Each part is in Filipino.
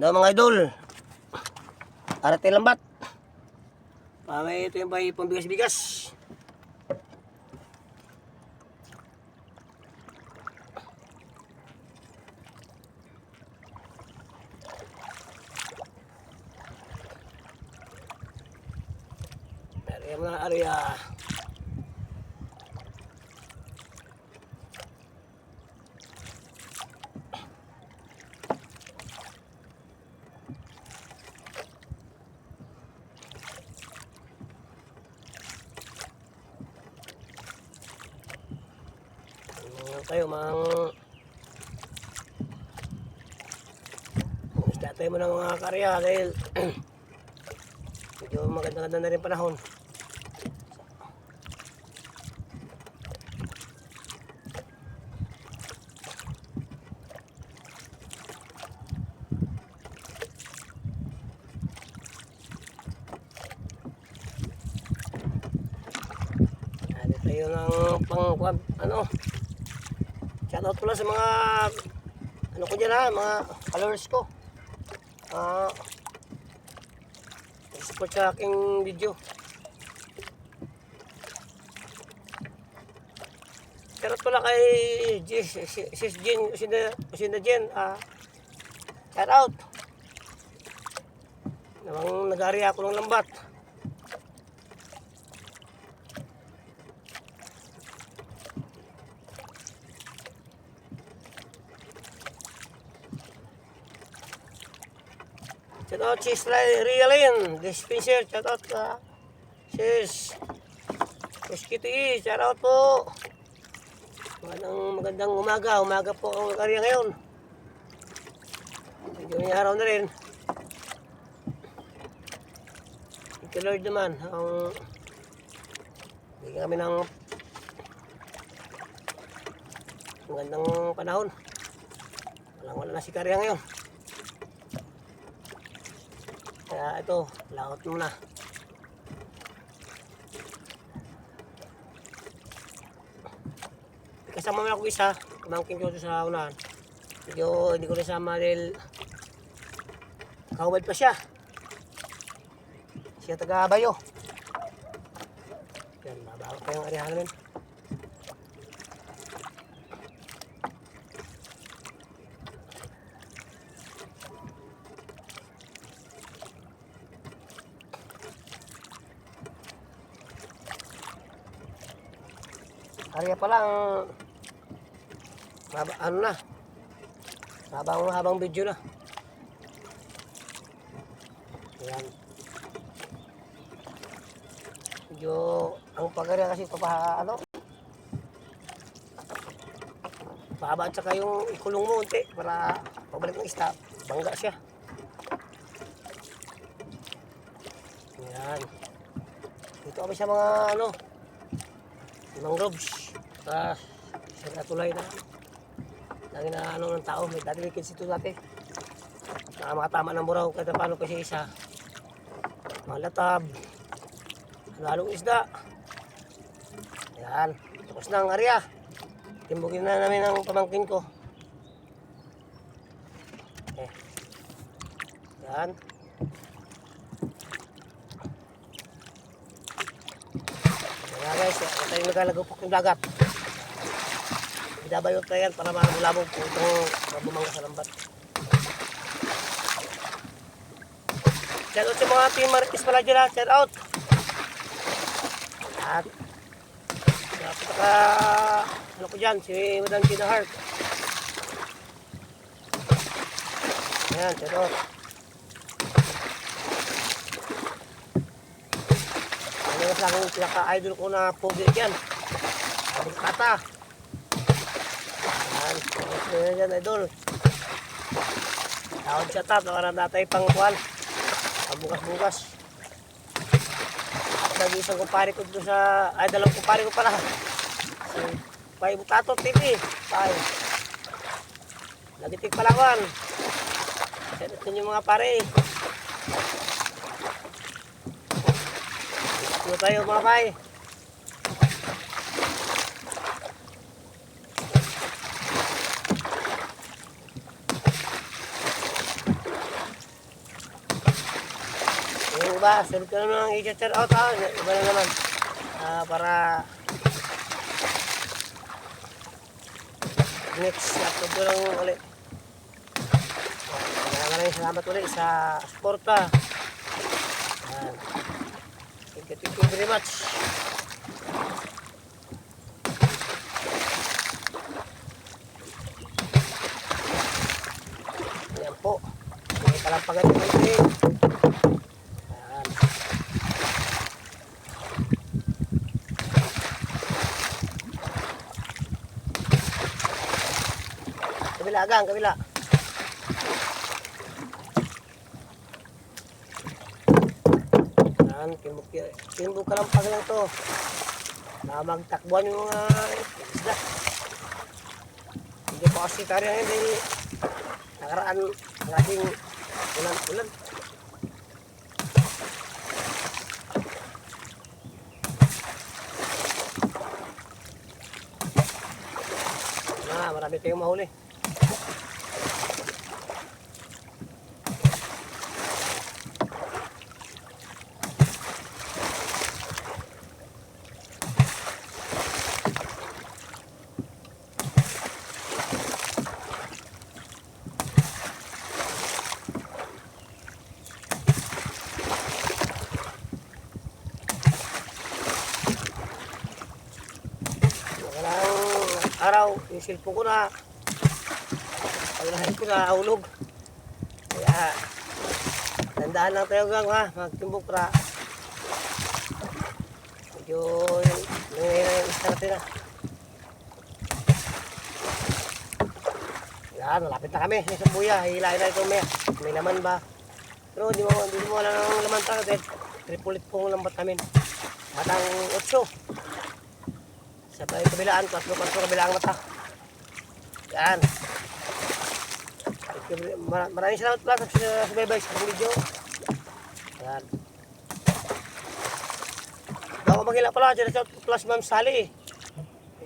No, mga idol. Arate lambat. Pamay ito yung pambigas-bigas. Area mga area. Ano tayo, mang... Isda tayo mo ng mga karya dahil medyo maganda-ganda na rin panahon. Ano tayo ng pang kwan- ano Shoutout pala sa mga ano ko dyan ha, mga followers ko. Ah support sa aking video. Shoutout pala kay Sis Jen, Usina, Usina Jen. Ah, shoutout. Namang nag-ari ako ng lambat. Shout out sis Rialin, dispenser, shout out ka. Sis. Sis Kitty, shout out po. Magandang, magandang umaga, umaga po ang karya ngayon. Medyo may araw na rin. Thank you Lord naman, ang bigyan kami ng magandang panahon. Walang wala na si karya ngayon. Kaya ito, laot muna. Kasama mo ako isa, kumangkin ko sa unahan. Medyo hindi ko nasama dahil kahubad pa siya. Siya taga Bayo. Yan, babawa pa yung arihan namin. Arya pa lang. Haba, ano na. Habang habang video na. Ayan. Medyo ang pagarya kasi papa ano. Pahaba at saka yung ikulong mo unti para pabalik ng isda. Bangga siya. Ayan. Dito kami sa mga ano, mangroves. Ah, sa tulay na. Lagi na ano ng tao. May dati may kids ito dati. Na makatama ng buraw kahit paano kasi isa. Mga latab. Halong isda. Yan. Tapos na ang area. Timbugin na namin ang pamangkin ko. Eh. Yan. Kaya guys, ito tayo naglalagupok ng dagat. Binabayot na yan para malabog po itong mabumangga sa lambat. Shout out sa mga team Marites pala dyan ha. Shout out. At napaka ano ko dyan, si Madam Tina Hart. Ayan, shout out. Ano na sa akin pinaka-idol ko na pogi dyan. Abig kata. Yan. Ano na dyan, idol. Tawad siya tap. Nakarang datay pang kuhan. Bukas-bukas. Lagi isang kumpare ko dito sa... Ay, dalawang kumpare ko pala. Si Pai Bukato TV. Pai. Nagitik pala kuhan. Shout out ninyo mga pare. Dito tayo mga pai. Ba? Sunod ko naman ang i-shout out ha. Iba na naman. Ah, para next upload ko lang ulit. Maraming maraming salamat ulit sa suporta. Yan. Thank you, thank you very much. Ayan po. May kalampagan ng konti. Ayan. Kabila agang, kabila. Yan, timbuk, timbuk kalampag lang to. Na magtakbuhan yung mga isda. Hindi pa kasi kari ngayon dahil nakaraan ang ating ulan-ulan. Ah, marami tayong mahuli. Walang araw, yung cellphone ko na paglahin ko na hulog. Kaya, tandaan lang tayo gang ha, magtimbok para medyo nangyayari yung isa natin ha. Yan, malapit na kami sa buya, hilahin na ito may, may laman ba? Pero di mo, di mo wala ng laman talaga dahil tripulit pong lambat namin. Matang 8. Sa kabilaan, tatlo pa sa kabilaan mata. Yan. Mar- Maraming salamat pala sa subaybay sa video. Yan. Bago magila pala, dyan sa plus Ma'am Sally.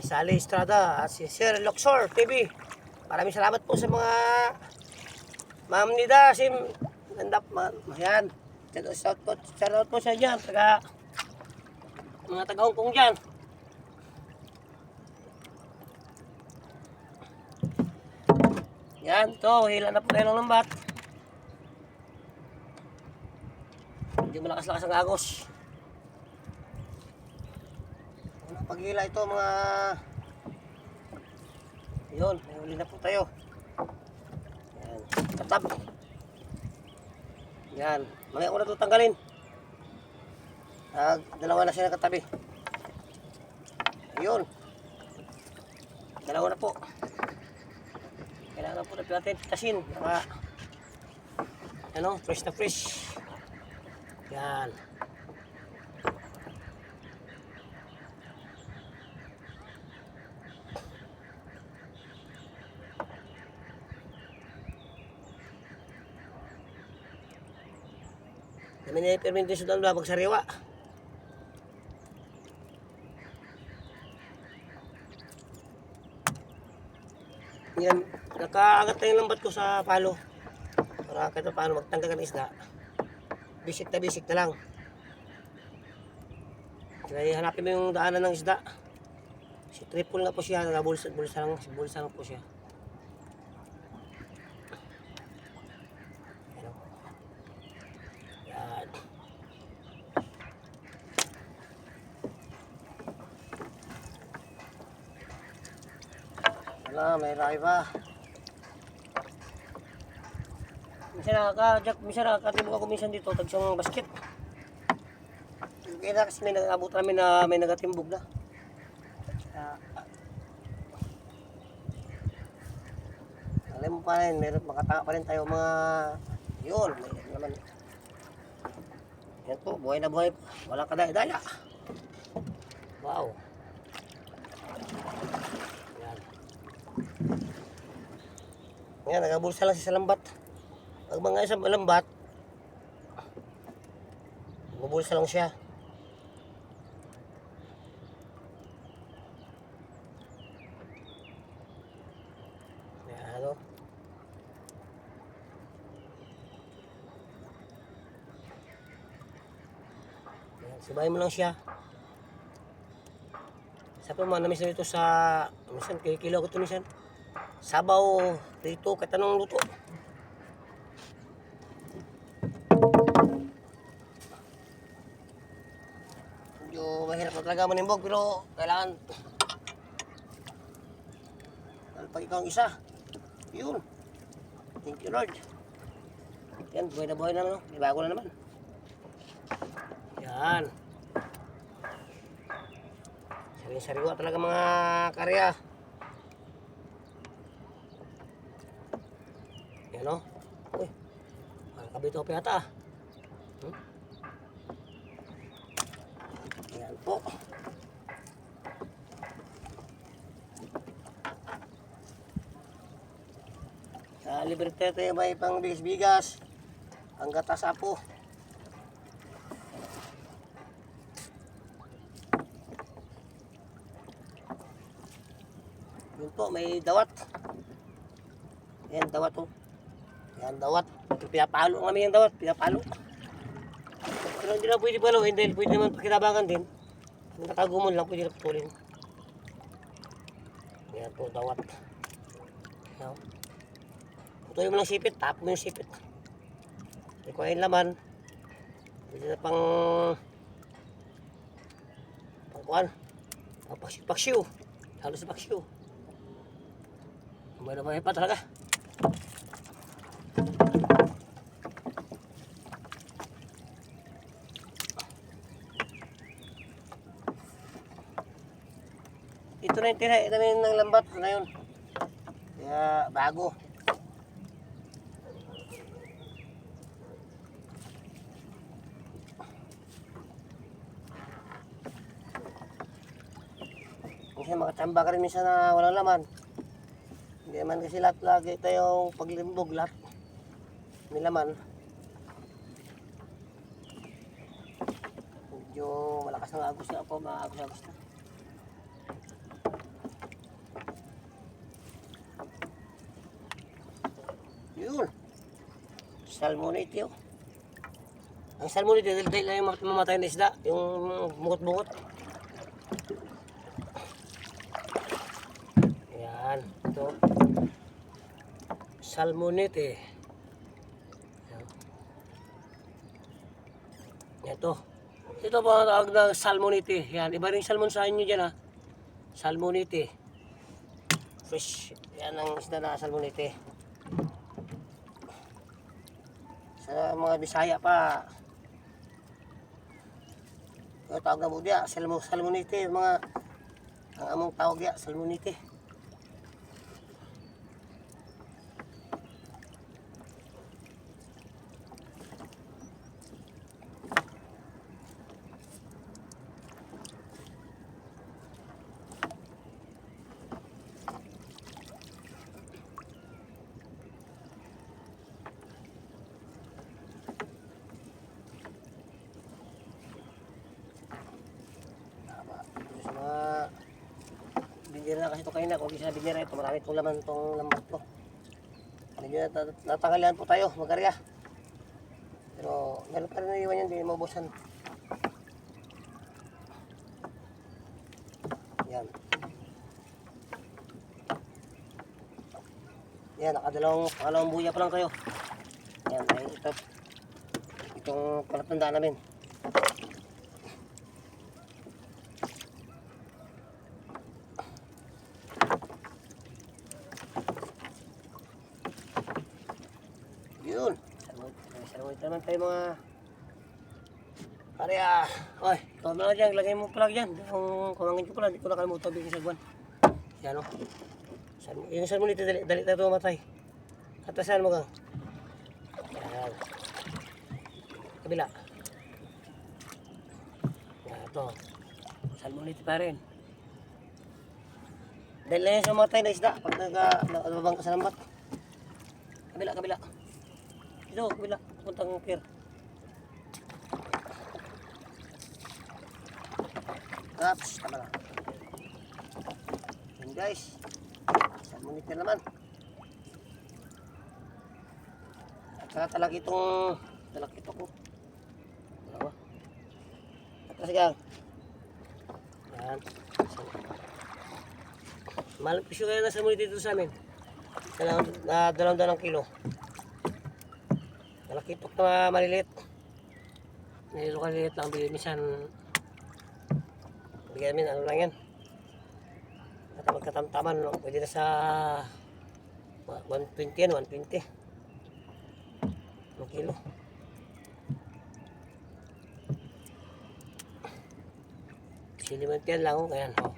Sally Estrada at si Sir Luxor TV. Maraming salamat po sa mga Ma'am Nida, si Gandap, ma- yan. Shout out, shout out po sa dyan, taga mga taga Hong Kong dyan. Yan, to, hila na po tayo ng lambat. Hindi malakas-lakas ang agos. Unang paghila ito mga... Yun, may huli na po tayo. Yan, katab. Yan, mamaya ko na tanggalin. Nag, dalawa na siya nakatabi. Ayun. Dalawa na po. Kailangan po natin tasin. Para, ano, fresh na fresh. Yan. Kami na yung permentation doon babag sariwa. Yan, nakaagat na yung lambat ko sa palo. Para kahit pa paano magtanggal ng isda. Bisik na bisik na lang. Kaya hanapin mo yung daanan ng isda. Si triple na po siya, nabulsa, bulsa lang, bulsa lang po siya. Wala, may ray pa. Minsan nakaka-jack, minsan nakakatibok ako minsan dito, tagsang basket. Kaya na kasi may nag-abot namin na may nagatimbog na. Alam mo pa rin, meron makataka pa rin tayo mga yun, may naman. Yan po, buhay na buhay. Walang kadaya-daya. Wow. Yan. Yan, nagabulsa lang siya sa lambat. Pag mga isang lambat, bubulsa lang siya. Ano? Sabayin mo lang siya. Sa pa man, namisan ito sa, minsan, kay kilo ko ito minsan. Sabaw, rito, kahit anong luto. Talaga manimbog, pero kailangan pag ikaw ang isa. Yun. Thank you, Lord. Yan, buhay na buhay na, no? May bago na naman. Yan. Sariwa talaga mga karya. Yan, no? Uy. Parang kabito pa yata, ah. Hmm? Yan po. Sa Libertete may pang bigas-bigas. Ang gatas apo. Yun po, may dawat. Yan, dawat oh. Yan, dawat. Pinapalo kami yung dawat, pinapalo. Pero hindi na pwede paluhin dahil pwede naman pakinabangan din. Kung nakagumon lang, pwede na putulin. Yan po, dawat. Yan. Putulin mo lang sipit, tap mo yung sipit. Ko ayun laman. Pwede na pang... Pang kuhan. Pang paksiw. paksiw. Halo sa paksiw. Buhay na buhay pa talaga. Ito na yung tira, ito na yung ng lambat na yun. Kaya bago. Makachamba ka rin minsan na walang laman. Hindi naman kasi lahat lagi tayong paglimbog lahat. May laman. Medyo malakas ng agos na po, mga agos-agos na. Yun. Salmonite yun. Ang salmonite, dahil dahil lang yung mamatay na isda, yung bungot-bungot. Yan, ito. Salmonite. Yan. Ito. Ito po ang tawag ng salmonite. Yan, iba rin salmon sa inyo dyan ha. Salmonite. Fish. Yan ang isda na salmonite. Sa mga Bisaya pa, yung tawag na salmo, salmonite, mga, ang among tawag diya, salmonite. Tama. Ito sa mga binira na kasi ito kanina. Kung di sa binira ito, marami itong laman itong lambat ko. Medyo nat- po tayo, magarya. Pero meron pa rin naiwan yan, hindi maubusan. Yan. Yan, nakadalawang, pangalawang buya pa lang kayo. Yan, ito. Itong palatandaan namin. Yun. Salamat naman tayo mga Pare ah, oy, ikaw na dyan, lagay mo pala dyan. Kung kumangin ko pala, hindi ko nakalimutan bigyan sa buwan. Yan o. Saan, yung saan mo nito, dali, dali tayo matay. Atasan mo kang. Yan. Kabila. Yan, ito. Saan mo nito pa rin. Dahil na yan sa matay na isda, pag naga, nababang ka sa lambat. Kabila, kabila. Ito, kabila. Puntang pier. Ups, tama na. Yun guys. Isang monitor naman. At saka talak itong talak ito ko. Dalawa. At Kasi. Yan. Mahal presyo kaya nasa muli dito sa amin. Dalawang, na dalawang dalawang kilo. Malakitok na maliliit. Nililo kaliliit lang. Minsan. Bigyan min ano lang yan. At magkatamtaman. No? Pwede na sa 120 yan. 120. Ang kilo. Siliman yan lang. Oh. Ayan. Oh.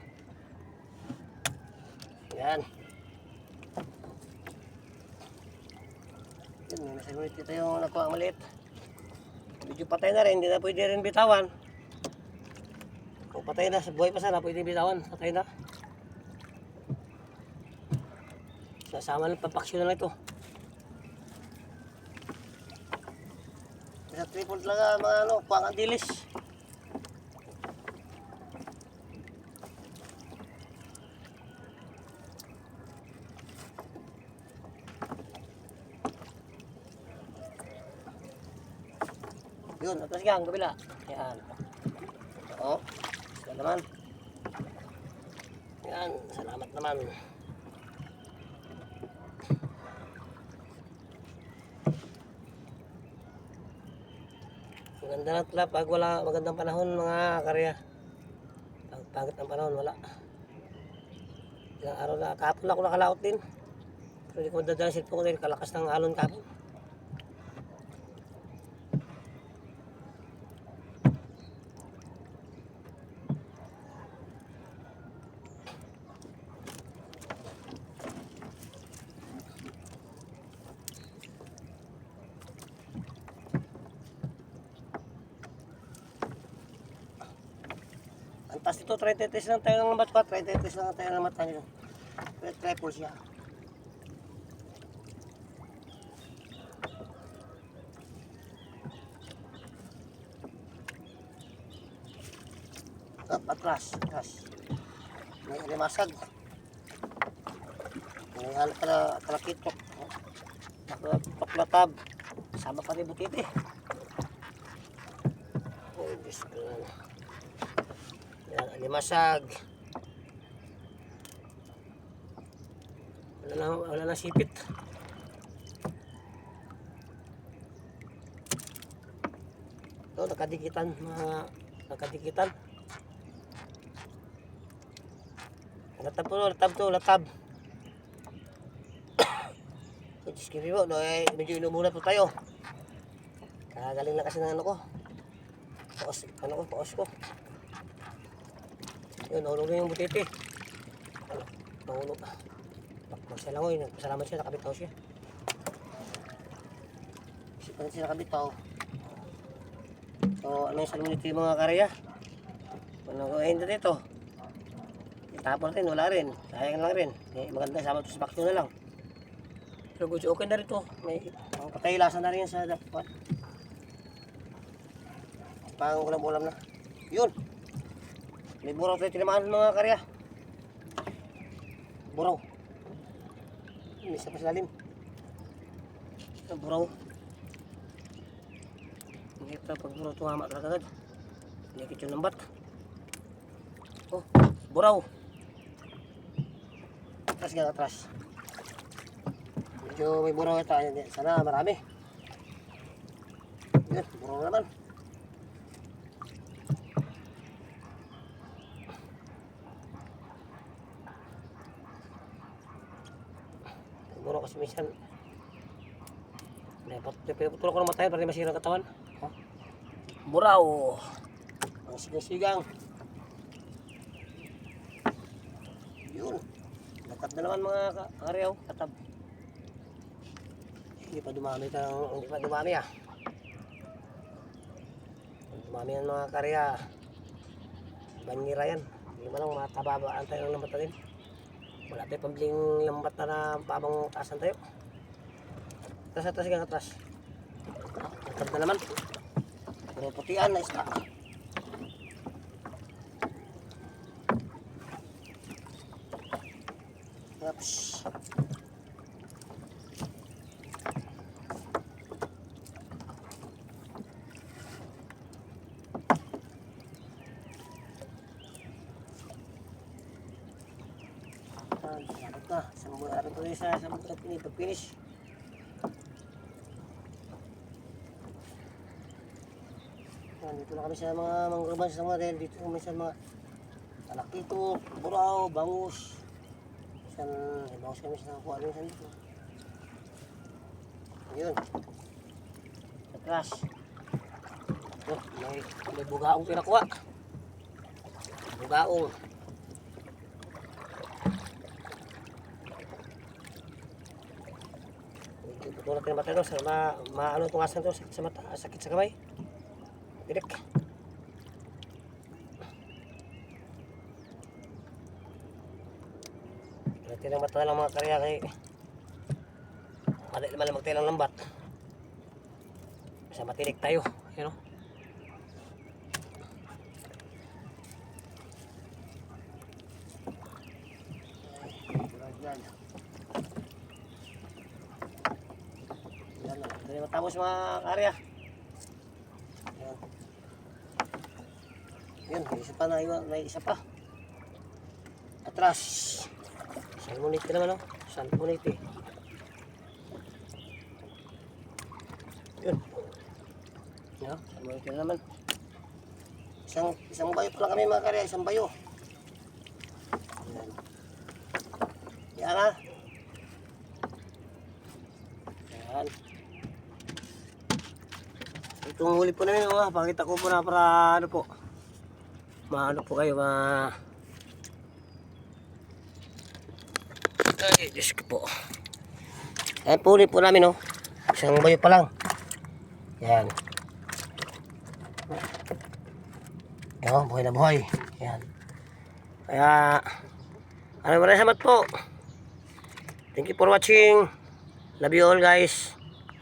Yan. Yun, may dito yung nakuha ang maliit. Medyo patay na rin, hindi na pwede rin bitawan. Kung patay na, buhay pa sana, pwede bitawan. Patay na. Sasama ng pampaksyon na lang ito. Sa triple talaga mga ano, pang dilis. Yun, atas gang, kabila. Yan. Oo. Sila naman. Yan, salamat naman. Maganda na tala pag wala magandang panahon mga karya. Pag pangit ang panahon, wala. Ilang araw na, kahapon ako nakalaot din. Pero hindi ko madadala cellphone ko dahil kalakas ng alon kahapon. Ang 33 lang tayo ng lambat ko. 33 lang tayo ng mata nito. Triple siya. Up, atras, atras. May limasag. May ano pala, talakitok. Paklatab. Sama pa rin butiti. Oh, Diyos ko. Yan, alimasag. Wala na, wala na sipit. Ito, nakadikitan, mga nakadikitan. Latab po, latab to, latab. Diyos ko po, no, eh, medyo inumulat po tayo. Kagaling lang kasi ng ano ko. Paos, ano ko, paos ko. Yun, nahulog na yung butiti. Ano, nahulog. Siya lang, oy. Nagpasalamat siya, nakabitaw siya. Kasi pa siya nakabitaw. So, ano yung salunit yung mga karya? Ano ko, hindi dito. Itapon rin, wala rin. Sayang lang rin. Eh, maganda, sama ito sa bakso na lang. Pero gusto, okay na rin to. May ang pataylasan na rin sa dapat. Pang ulam-ulam na. Yun. May buraw tayo tinamaan mga karya. Buraw. May isa pa sa lalim. Buraw. Ito, pag buraw tumama talaga agad. Hindi yung lambat. Oh, buraw. Atras ka, atras. Medyo may buraw ito. Sana marami. Yan, buraw na naman. Siguro kasi minsan pinaputulong ko ng matayan para di masira ang katawan. Oh. Buraw. Ang sigang-sigang. Yun. Lakat na naman mga ka- karyaw. Katab. Hindi pa dumami ito. Hindi pa dumami ah. Dumami ang mga karya. Banira yan. Hindi man lang matababaan tayo ng lambat natin. Wala tayo pambiling lambat na pabang taasan tayo. Atras, atras, gang atras. Mantap na naman. Pero putian na isda. Yaps. Nah, sampai ke sana, sampai ke sini, finish. Pini, pag-finish. Yan, dito na kami sa mga manggroban sa mga dahil dito kami sa mga talakito, buraw, bangus. Isang, bangus kami sa nakakuha rin sa dito. Ayun. Sa trash. Oh, may, may bugaong pinakuha. Bugaong. Putulak ng mata no, sa ma, maano itong asan to, sakit sa mata, sakit sa kamay. Direk. Dati ng mata lang mga karya kay lang magtayo ng lambat. Sa matinik tayo, you know. Yan. Yan matapos mga karya. May isa pa na iwan, may isa pa. Atras. Salmonite naman oh. Salmonite. Yun. Yan, salmonite na naman. Isang, isang bayo pa lang kami mga karya, isang bayo. Yan. Yan ha. Yan. Itong huli po namin mga, pakita ko po na para ano po. Maano po kayo, ma... Ay, Diyos ko po. Ayan po po namin oh. Isang bayo pa lang. Yan. Yan, buhay na buhay. Yan. Kaya, maraming maraming salamat po. Thank you for watching. Love you all guys.